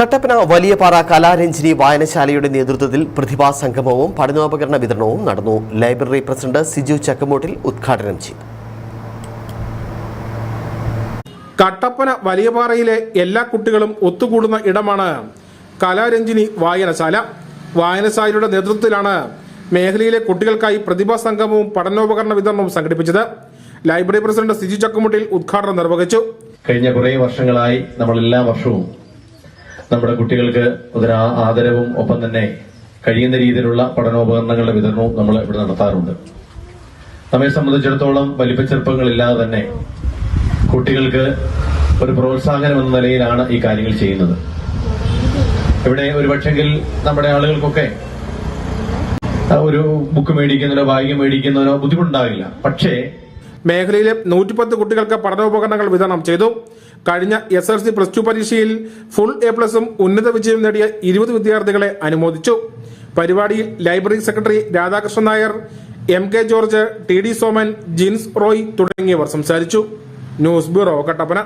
കട്ടപ്പന വലിയപാറ കലാരഞ്ജിനി വായനശാലയുടെ നേതൃത്വത്തിൽ പ്രതിഭാ സംഗമവും പഠനോപകരണ വിതരണവും നടന്നു. ലൈബ്രറി പ്രസിഡന്റ് സിജു ചക്കമൂട്ടിൽ ഉദ്ഘാടനം ചെയ്തു. കട്ടപ്പന വലിയപാറയിലെ എല്ലാ കുട്ടികളും ഒത്തുകൂടുന്ന ഇടമാണ് കലാരഞ്ജിനി വായനശാല. വായനശാലയുടെ നേതൃത്വത്തിലാണ് മേഖലയിലെ കുട്ടികൾക്കായി പ്രതിഭാ സംഗമവും പഠനോപകരണ വിതരണവും സംഘടിപ്പിച്ചത്. ലൈബ്രറി പ്രസിഡന്റ് സിജു ചക്കമുട്ടിൽ ഉദ്ഘാടനം നിർവഹിച്ചു. കഴിഞ്ഞ കുറേ വർഷങ്ങളായി നമ്മൾ എല്ലാ വർഷവും നമ്മുടെ കുട്ടികൾക്ക് അതിന് ആദരവും ഒപ്പം തന്നെ കഴിയുന്ന രീതിയിലുള്ള പഠനോപകരണങ്ങളുടെ വിതരണവും നമ്മൾ ഇവിടെ നടത്താറുണ്ട്. നമ്മെ സംബന്ധിച്ചിടത്തോളം വലിപ്പച്ചെറുപ്പങ്ങളില്ലാതെ തന്നെ കുട്ടികൾക്ക് ഒരു പ്രോത്സാഹനം എന്ന നിലയിലാണ് ഈ കാര്യങ്ങൾ ചെയ്യുന്നത്. ഇവിടെ ഒരു പക്ഷെങ്കിൽ നമ്മുടെ ആളുകൾക്കൊക്കെ ഒരു ബുക്ക് മേടിക്കുന്നതിനോ ബാഗ് മേടിക്കുന്നതിനോ ബുദ്ധിമുട്ടുണ്ടാകില്ല പക്ഷേ മേഖലയിലെ നൂറ്റിപ്പത്ത് കുട്ടികൾക്ക് പഠനോപകരണങ്ങൾ വിതരണം ചെയ്തു. കഴിഞ്ഞ S L C plus two പരീക്ഷയിൽ ഫുൾ എ പ്ലസും ഉന്നത വിജയം നേടിയ ഇരുപത് വിദ്യാർത്ഥികളെ അനുമോദിച്ചു. പരിപാടിയിൽ library secretary Radhakrishnan Nair M K George T D Soman Jins Roy തുടങ്ങിയവർ സംസാരിച്ചു. News bureau Kattappana.